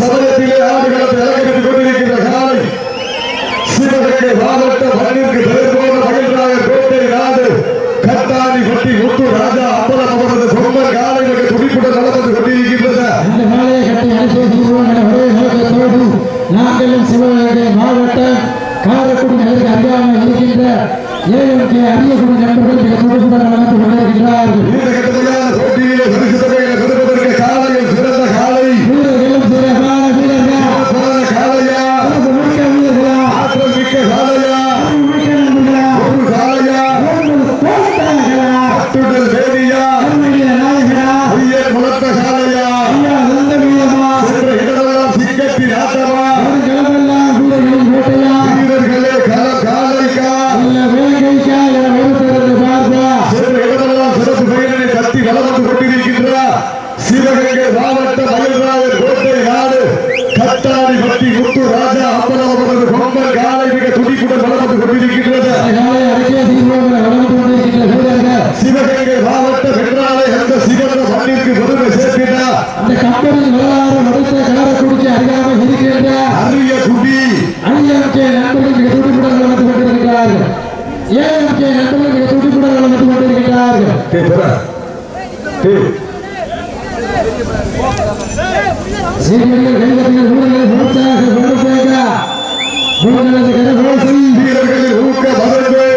സദനത്തിലെ ആളുകളെ இந்த கம்பெனி வரலாறு வடித்த காரக்குடிக்கு அறியாமல் இருக்கின்ற அரிய குடி. அரியமுக்கிய நண்பர்கள் மிக துடிப்புடன் நடந்து கொண்டிருக்கிறார்கள். ஏஎம்கே நண்பர்கள் மிக துடிப்புடன் நடந்து கொண்டிருக்கிறார்கள். சீரியர்கள் கைதட்டில் ஊழலில் உற்சாக கொண்டு போக ஊழலது கருகோசி வீரர்களில் ஊக்க மதங்கள்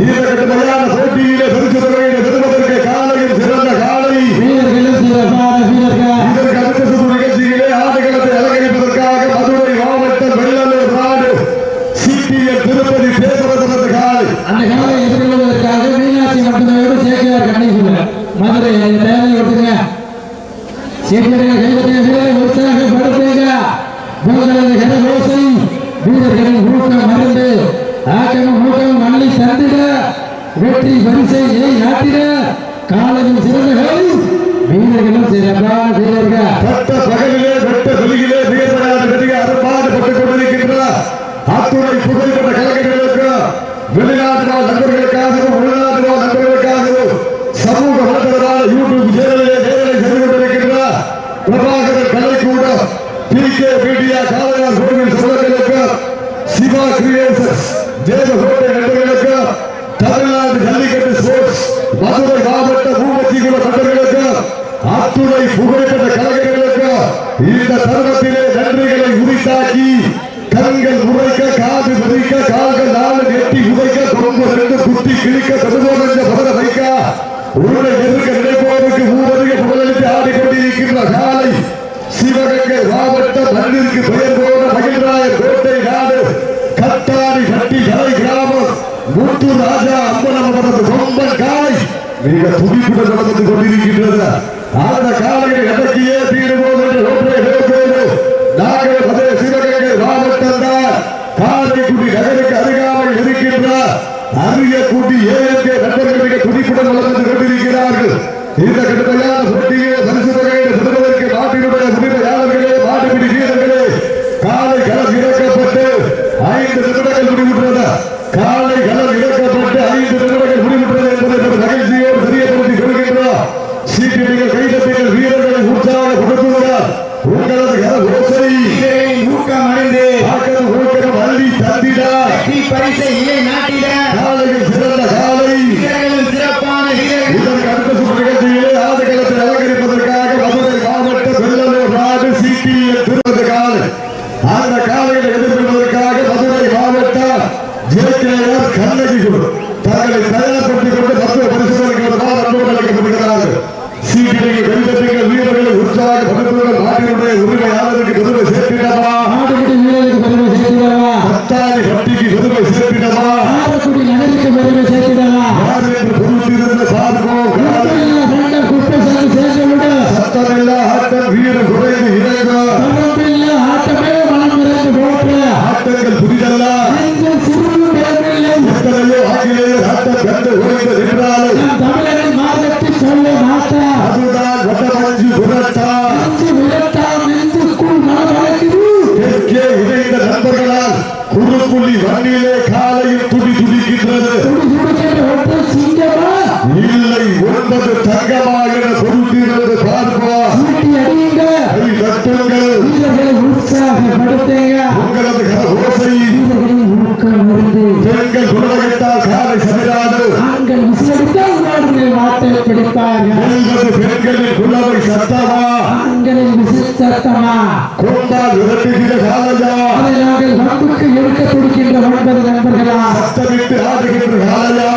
ini kita kembali lagi. சட்ட பகலிலே வெட்ட வெளியிலே வீரராக அருப்பாடு பட்டுக் கொண்டிருக்கின்ற புகழ் வைக்க சமூகம் என்ற புகழ வைக்க ஊரை எதிர்க்க நினைப்பவருக்கு ஊரறிய புகழளித்து ஆடிக்கொண்டிருக்கின்ற காலை சிவகங்கை மாவட்டம் மண்ணிற்கு பெயர் போன மகிழ்ராய மிக துடிப்புடன் நடந்து கொண்டிருக்கின்றது. ¡Vamos! ¡Vamos! அந்த காலையில் எதிர்கொள்வதற்காக மதுரை மாவட்ட ஜெயக்கிரர் கண்ணகி குழு தங்களை தயாரிப்பு ரத்தமா கொண்டா விரட்டுகிற காலையா அதையாக நம்புக்கு இருக்க கொடுக்கின்ற ஒன்பது நண்பர்களா? சத்தமிட்டு ஆடுகின்ற காலையா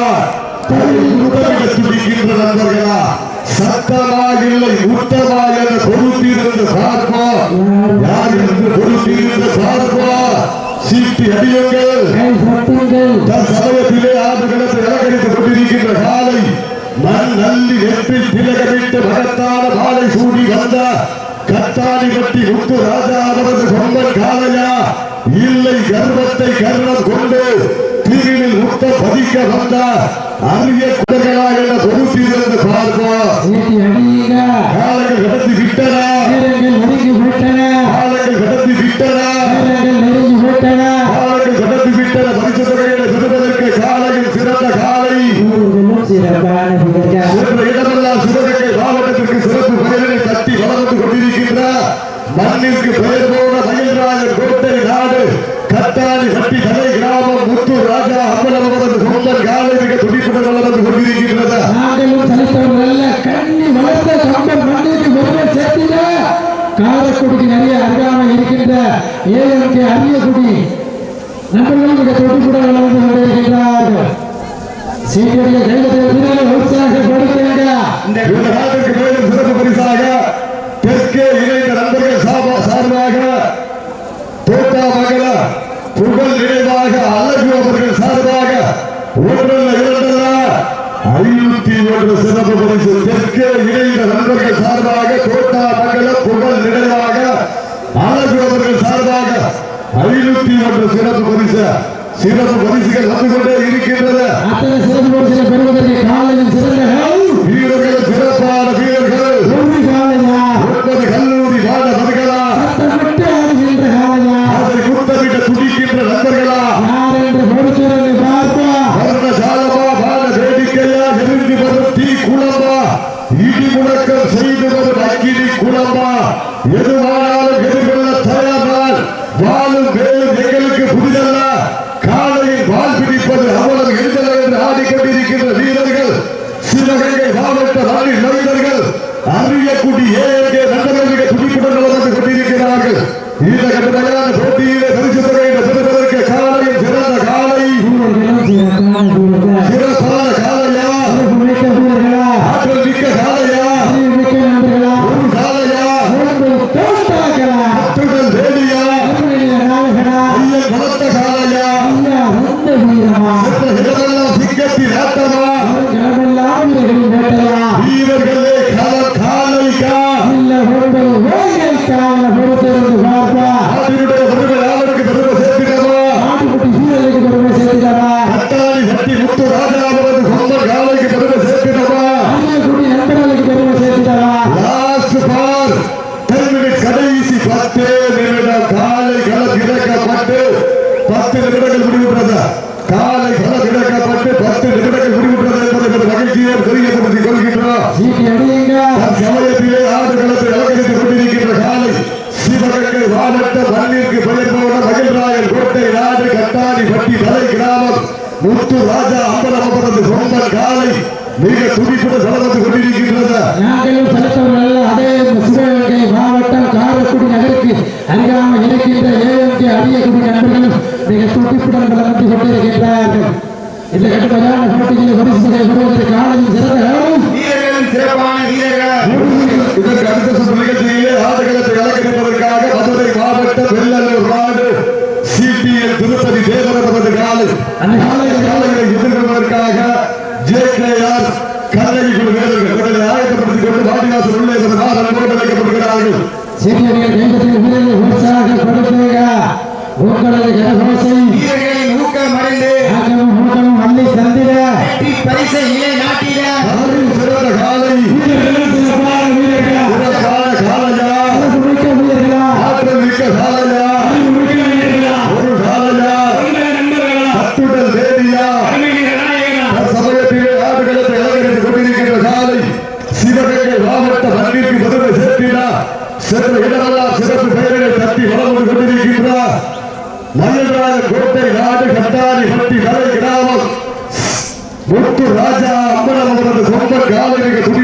சூடி வந்த கத்தாடி கட்டி முத்து ராஜா அவரது பொம்மன் காலையா? இல்லை கர்வத்தை கர்ணம் கொண்டு தீவினில் முத்த பதிக்க வந்தார். அரிய தொட்டிக்குடி நிறைய அருகாமல் இருக்கின்ற ஏஎம்கே அரியக்குடி நண்பர்களும் இந்த தொட்டிக்குடன் வளர்ந்து கொண்டிருக்கின்றார்கள். சீக்கிரம் கையில் உற்சாக கொடுக்கிறீர்களா இந்த சிறப்பு பரிசாக பரிசு சிறப்பு பரிசுகள் வந்து கொண்டே இருக்கின்றது அத்தனை சிறப்பு பரிசுகள் பெறுவதற்கு காலையில் அறியக்கூடிய அந்த காலை மிக துடிப்புட செலவந்து கொண்டிருக்கின்றது. நாங்களும் செலுத்தவர்கள் அதே சிவகங்கை மாவட்டம் காரக்குடி நகருக்கு அருகாமல் இருக்கின்ற ஏஎம்கே அரியக்குடி நண்பர்களும் மிக துடிப்புடன் வளர்ந்து கொண்டிருக்கின்றார்கள். இந்த கட்டுமையான போட்டியில் வரிசைகளை வருவதற்கு காலையில் சிறந்த காலம் சிறப்பான இதற்கு அடுத்த சுற்று நிகழ்ச்சியிலே ஆடுகளத்தை கலக்கிடுவதற்காக மதுரை மாவட்ட வெள்ளலூர் வார்டு சிபிஎல் திருப்பதி தேவரவரது காலை. அந்த காலையில் காலைகளை எதிர்கொள்வதற்காக ஜேகேஆர் கல்லறை குழு வீரர்கள் உடலை ஆயத்தப்படுத்திக் கொண்டு வாடிவாசல் உள்ளே அழைக்கப்படுகிறார்கள் சீனியர்கள் வீரர்கள் உற்சாக உங்களது கரகோசை. ஒட்டு ராஜா அம்பலம் அவரது சொந்த காலரிக துணி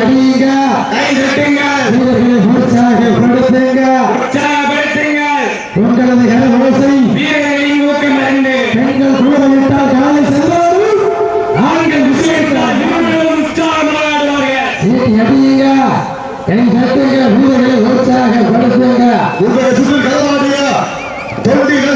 அடியுங்க கை தட்டுங்க. வீரர்களை உற்சாக படுத்துங்க. உற்சாகப்படுத்துங்க உங்களது கரவசை வீரர்களின் ஊக்கம் அறிந்து. பெண்கள் கூடமிட்டால் காலை செல்வார்கள் ஆண்கள் உங்களை சுற்றி கதவாடுங்க தொண்டிகள்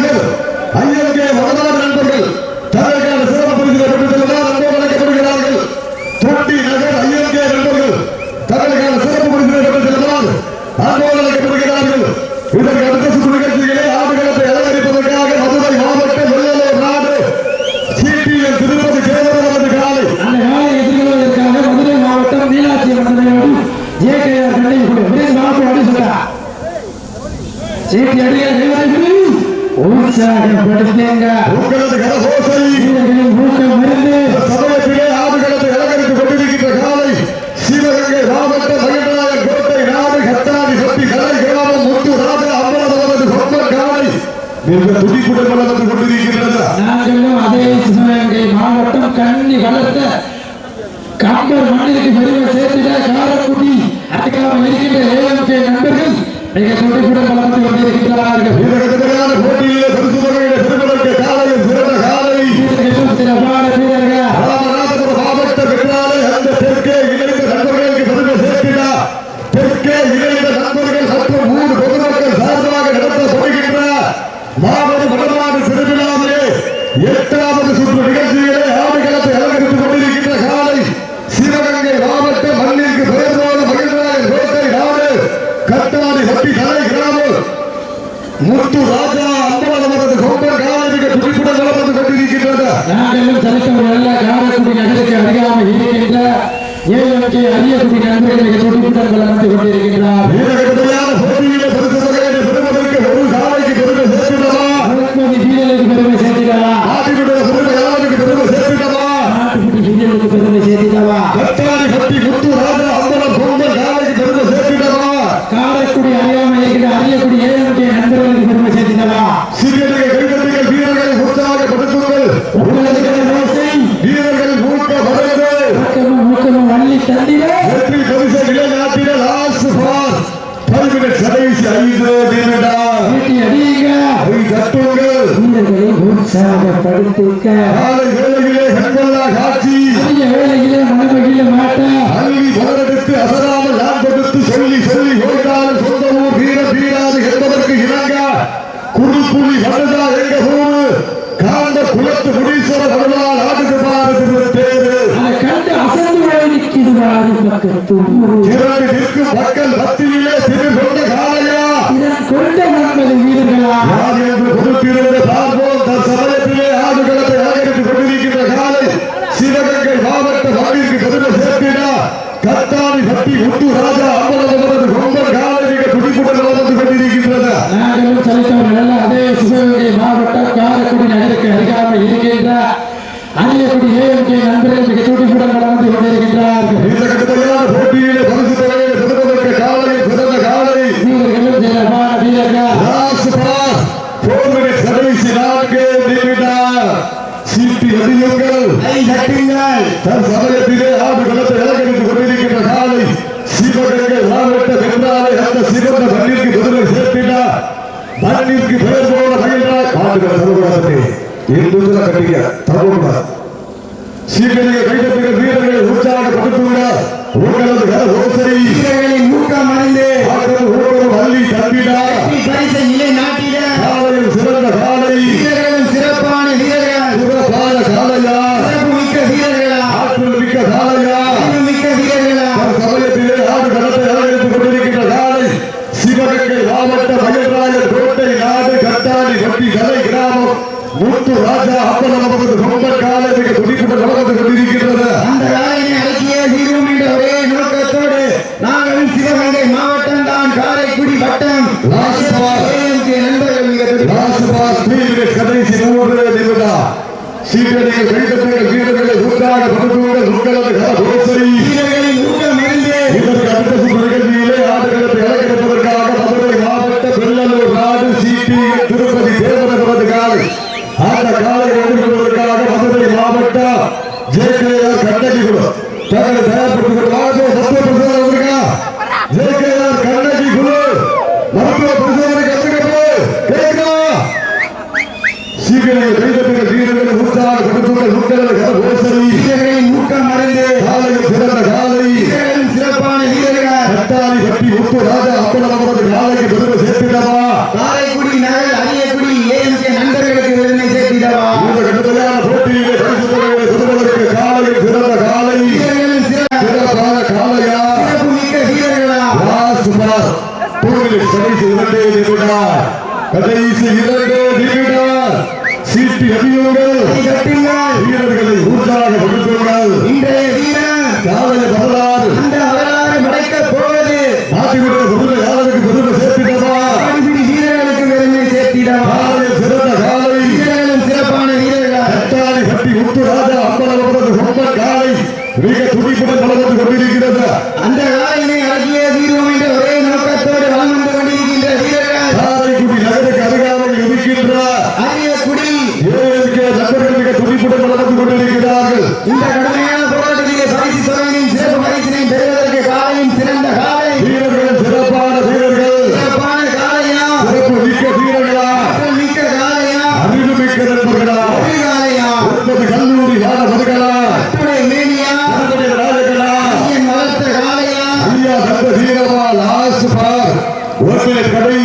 எட்டாவது சுற்று நிகழ்ச்சியிலே ஆடு களத்தை அலங்கரித்துக் கொண்டிருக்கின்ற காலை சிவகங்கை மாவட்ட மண்ணிற்கு பெயர்ந்தோடு மகிழ்ந்தாயன் கோட்டை நாடு. கட்டாடி பட்டி தலை கிராமம். முத்து ராஜா அம்பலம் அவரது கொம்பன் காலை மிக துடிப்புடன் நடந்து கொண்டிருக்கின்றது. நாடெல்லாம் சரித்தவர் அல்ல. காரைக்குடி நகருக்கு அருகாமல் இருக்கின்ற ஏழு அரிய குடி நண்பர்கள் துடிப்புடன் நடந்து கொண்டிருக்கின்றார். இருந்ததுல கட்டிங்க தரக்கூடா சீக்கிரிய வீரர்கள் வீரர்கள் உற்சாக பகுத்துள்ள ஊர்களது ஓசை. வீரர்களின் ஊக்கம் அடைந்து அவர்கள் ஊக்கம் வள்ளி பாஸ்தீவின் கடைசி மூன்று நிமிட சீரடிகள் கைதட்டுகள் வீரர்கள் நூற்றாக பண்புகள் உங்களது கர கோசரி கல்லூரி வாத மதுகளா ராஜகளா சந்தீரமா லாஸ்ட் கடை